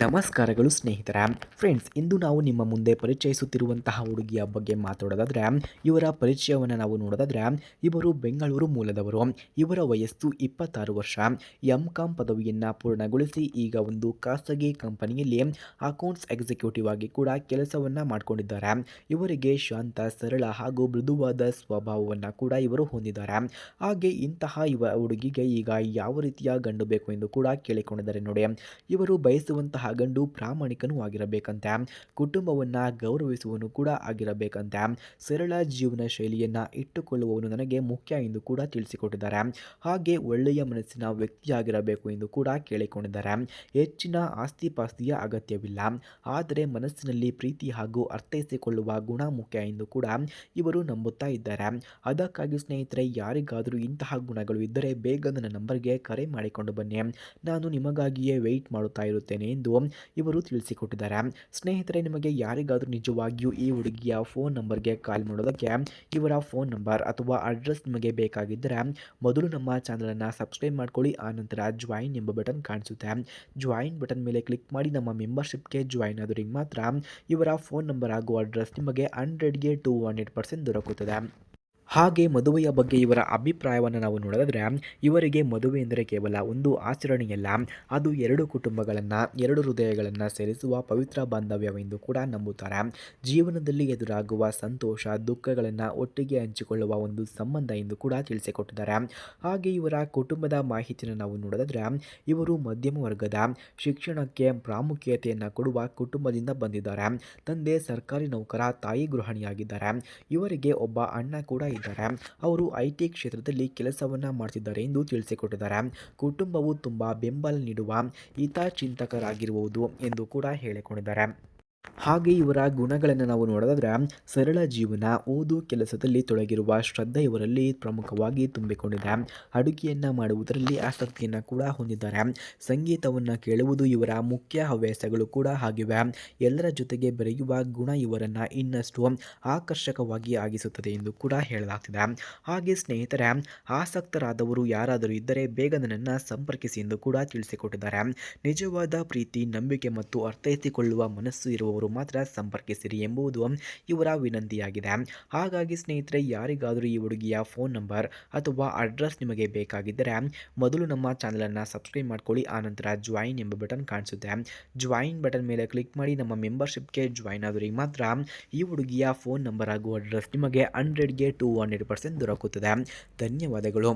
ನಮಸ್ಕಾರಗಳು ಸ್ನೇಹಿತರ. ಫ್ರೆಂಡ್ಸ್ ಇಂದು ನಾವು ನಿಮ್ಮ ಮುಂದೆ ಪರಿಚಯಿಸುತ್ತಿರುವಂತಹ ಹುಡುಗಿಯ ಬಗ್ಗೆ ಮಾತಾಡೋದಾದ್ರೆ, ಇವರ ಪರಿಚಯವನ್ನು ನಾವು ನೋಡೋದಾದ್ರೆ, ಇವರು ಬೆಂಗಳೂರು ಮೂಲದವರು. ಇವರ ವಯಸ್ಸು ಇಪ್ಪತ್ತಾರು ವರ್ಷ. ಎಂ ಕಾಮ್ ಪದವಿಯನ್ನು ಪೂರ್ಣಗೊಳಿಸಿ ಈಗ ಒಂದು ಖಾಸಗಿ ಕಂಪನಿಯಲ್ಲಿ ಅಕೌಂಟ್ಸ್ ಎಕ್ಸಿಕ್ಯೂಟಿವ್ ಆಗಿ ಕೂಡ ಕೆಲಸವನ್ನು ಮಾಡಿಕೊಂಡಿದ್ದಾರೆ. ಇವರಿಗೆ ಶಾಂತ, ಸರಳ ಹಾಗೂ ಮೃದುವಾದ ಸ್ವಭಾವವನ್ನು ಕೂಡ ಇವರು ಹೊಂದಿದ್ದಾರೆ. ಹಾಗೆ ಇಂತಹ ಇವ ಹುಡುಗಿಗೆ ಈಗ ಯಾವ ರೀತಿಯ ಗಂಡು ಬೇಕು ಎಂದು ಕೂಡ ಕೇಳಿಕೊಂಡಿದ್ದಾರೆ ನೋಡಿ. ಇವರು ಬಯಸುವಂತಹ ಗಂಡು ಪ್ರಾಮಾಣಿಕನೂ ಆಗಿರಬೇಕಂತೆ. ಕುಟುಂಬವನ್ನು ಗೌರವಿಸುವನು ಕೂಡ ಆಗಿರಬೇಕಂತೆ. ಸರಳ ಜೀವನ ಶೈಲಿಯನ್ನು ಇಟ್ಟುಕೊಳ್ಳುವವನು ನನಗೆ ಮುಖ್ಯ ಎಂದು ಕೂಡ ತಿಳಿಸಿಕೊಟ್ಟಿದ್ದಾರೆ. ಹಾಗೆ ಒಳ್ಳೆಯ ಮನಸ್ಸಿನ ವ್ಯಕ್ತಿಯಾಗಿರಬೇಕು ಎಂದು ಕೂಡ ಕೇಳಿಕೊಂಡಿದ್ದಾರೆ. ಹೆಚ್ಚಿನ ಆಸ್ತಿ ಪಾಸ್ತಿಯ ಅಗತ್ಯವಿಲ್ಲ. ಆದರೆ ಮನಸ್ಸಿನಲ್ಲಿ ಪ್ರೀತಿ ಹಾಗೂ ಅರ್ಥೈಸಿಕೊಳ್ಳುವ ಗುಣ ಮುಖ್ಯ ಎಂದು ಕೂಡ ಇವರು ನಂಬುತ್ತಾ ಇದ್ದಾರೆ. ಅದಕ್ಕಾಗಿ ಸ್ನೇಹಿತರೆ, ಯಾರಿಗಾದರೂ ಇಂತಹ ಗುಣಗಳು ಇದ್ದರೆ ಬೇಗ ನನ್ನ ನಂಬರ್ಗೆ ಕರೆ ಮಾಡಿಕೊಂಡು ಬನ್ನಿ. ನಾನು ನಿಮಗಾಗಿಯೇ ವೆಯ್ಟ್ ಮಾಡುತ್ತಾ ಇರುತ್ತೇನೆ ಎಂದು ಇವರು ತಿಳಿಸಿಕೊಟ್ಟಿದ್ದಾರೆ. ಸ್ನೇಹಿತರೆ, ನಿಮಗೆ ಯಾರಿಗಾದರೂ ನಿಜವಾಗಿಯೂ ಈ ಹುಡುಗಿಯ ಫೋನ್ ನಂಬರ್ಗೆ ಕಾಲ್ ಮಾಡೋದಕ್ಕೆ ಇವರ ಫೋನ್ ನಂಬರ್ ಅಥವಾ ಅಡ್ರೆಸ್ ನಿಮಗೆ ಬೇಕಾಗಿದ್ದರೆ ಮೊದಲು ನಮ್ಮ ಚಾನಲನ್ನು ಸಬ್ಸ್ಕ್ರೈಬ್ ಮಾಡ್ಕೊಳ್ಳಿ ಆನಂತರ ಜಾಯಿನ್ ಎಂಬ ಬಟನ್ ಕಾಣಿಸುತ್ತೆ. ಜಾಯಿನ್ ಬಟನ್ ಮೇಲೆ ಕ್ಲಿಕ್ ಮಾಡಿ ನಮ್ಮ ಮೆಂಬರ್ಶಿಪ್ಗೆ ಜಾಯಿನ್ ಆದವರಿಗೆ ಮಾತ್ರ ಇವರ ಫೋನ್ ನಂಬರ್ ಹಾಗೂ ಅಡ್ರೆಸ್ ನಿಮಗೆ ಹಂಡ್ರೆಡ್ಗೆ ಟು ಹಂಡ್ರೆಡ್ ಪರ್ಸೆಂಟ್ ದೊರಕುತ್ತದೆ. ಹಾಗೆ ಮದುವೆಯ ಬಗ್ಗೆ ಇವರ ಅಭಿಪ್ರಾಯವನ್ನು ನಾವು ನೋಡಿದ್ರೆ, ಇವರಿಗೆ ಮದುವೆ ಎಂದರೆ ಕೇವಲ ಒಂದು ಆಚರಣೆಯಲ್ಲ, ಅದು ಎರಡು ಕುಟುಂಬಗಳನ್ನು, ಎರಡು ಹೃದಯಗಳನ್ನು ಸೇರಿಸುವ ಪವಿತ್ರ ಬಾಂಧವ್ಯವೆಂದು ಕೂಡ ನಂಬುತ್ತಾರೆ. ಜೀವನದಲ್ಲಿ ಎದುರಾಗುವ ಸಂತೋಷ, ದುಃಖಗಳನ್ನು ಒಟ್ಟಿಗೆ ಹಂಚಿಕೊಳ್ಳುವ ಒಂದು ಸಂಬಂಧ ಎಂದು ಕೂಡ ತಿಳಿಸಿಕೊಟ್ಟಿದ್ದಾರೆ. ಹಾಗೆ ಇವರ ಕುಟುಂಬದ ಮಾಹಿತಿಯನ್ನು ನಾವು ನೋಡಿದ್ರೆ, ಇವರು ಮಧ್ಯಮ ವರ್ಗದ, ಶಿಕ್ಷಣಕ್ಕೆ ಪ್ರಾಮುಖ್ಯತೆಯನ್ನು ಕೊಡುವ ಕುಟುಂಬದಿಂದ ಬಂದಿದ್ದಾರೆ. ತಂದೆ ಸರ್ಕಾರಿ ನೌಕರ, ತಾಯಿ ಗೃಹಿಣಿಯಾಗಿದ್ದಾರೆ. ಇವರಿಗೆ ಒಬ್ಬ ಅಣ್ಣ ಕೂಡ ಇದ್ದಾರೆ. ಅವರು ಐ ಟಿ ಕ್ಷೇತ್ರದಲ್ಲಿ ಕೆಲಸವನ್ನು ಮಾಡುತ್ತಿದ್ದಾರೆ ಎಂದು ತಿಳಿಸಿಕೊಟ್ಟಿದ್ದಾರೆ. ಕುಟುಂಬವು ತುಂಬ ಬೆಂಬಲ ನೀಡುವ ಹಿತಚಿಂತಕರಾಗಿರುವುದು ಎಂದು ಕೂಡ ಹೇಳಿಕೊಂಡಿದ್ದಾರೆ. ಹಾಗೆ ಇವರ ಗುಣಗಳನ್ನು ನಾವು ನೋಡೋದಾದ್ರೆ, ಸರಳ ಜೀವನ, ಓದು ಕೆಲಸದಲ್ಲಿ ತೊಡಗಿರುವ ಶ್ರದ್ಧೆ ಇವರಲ್ಲಿ ಪ್ರಮುಖವಾಗಿ ತುಂಬಿಕೊಂಡಿದೆ. ಅಡುಗೆಯನ್ನು ಮಾಡುವುದರಲ್ಲಿ ಆಸಕ್ತಿಯನ್ನು ಕೂಡ ಹೊಂದಿದ್ದಾರೆ. ಸಂಗೀತವನ್ನು ಕೇಳುವುದು ಇವರ ಮುಖ್ಯ ಹವ್ಯಾಸಗಳು ಕೂಡ ಆಗಿವೆ. ಎಲ್ಲರ ಜೊತೆಗೆ ಬೆರೆಯುವ ಗುಣ ಇವರನ್ನು ಇನ್ನಷ್ಟು ಆಕರ್ಷಕವಾಗಿ ಆಗಿಸುತ್ತದೆ ಎಂದು ಕೂಡ ಹೇಳಲಾಗ್ತಿದೆ. ಹಾಗೆ ಸ್ನೇಹಿತರೆ, ಆಸಕ್ತರಾದವರು ಯಾರಾದರೂ ಇದ್ದರೆ ಬೇಗ ನನ್ನನ್ನು ಸಂಪರ್ಕಿಸಿ ಎಂದು ಕೂಡ ತಿಳಿಸಿಕೊಟ್ಟಿದ್ದಾರೆ. ನಿಜವಾದ ಪ್ರೀತಿ, ನಂಬಿಕೆ ಮತ್ತು ಅರ್ಥೈಸಿಕೊಳ್ಳುವ ಮನಸ್ಸು ಇರುವವರು ಮಾತ್ರ ಸಂಪರ್ಕಿಸಿರಿ ಎಂಬುದು ಇವರ ವಿನಂತಿಯಾಗಿದೆ. ಹಾಗಾಗಿ ಸ್ನೇಹಿತರೆ, ಯಾರಿಗಾದರೂ ಈ ಹುಡುಗಿಯ ಫೋನ್ ನಂಬರ್ ಅಥವಾ ಅಡ್ರೆಸ್ ನಿಮಗೆ ಬೇಕಾಗಿದ್ದರೆ ಮೊದಲು ನಮ್ಮ ಚಾನಲನ್ನು ಸಬ್ಸ್ಕ್ರೈಬ್ ಮಾಡ್ಕೊಳ್ಳಿ, ಆನಂತರ ಜಾಯಿನ್ ಎಂಬ ಬಟನ್ ಕಾಣಿಸುತ್ತೆ. ಜಾಯಿನ್ ಬಟನ್ ಮೇಲೆ ಕ್ಲಿಕ್ ಮಾಡಿ ನಮ್ಮ ಮೆಂಬರ್ಶಿಪ್ಗೆ ಜಾಯಿನ್ ಆದವರಿಗೆ ಮಾತ್ರ ಈ ಹುಡುಗಿಯ ಫೋನ್ ನಂಬರ್ ಹಾಗೂ ಅಡ್ರೆಸ್ ನಿಮಗೆ ಹಂಡ್ರೆಡ್ಗೆ ಟು ಹಂಡ್ರೆಡ್ ಪರ್ಸೆಂಟ್ ದೊರಕುತ್ತದೆ. ಧನ್ಯವಾದಗಳು.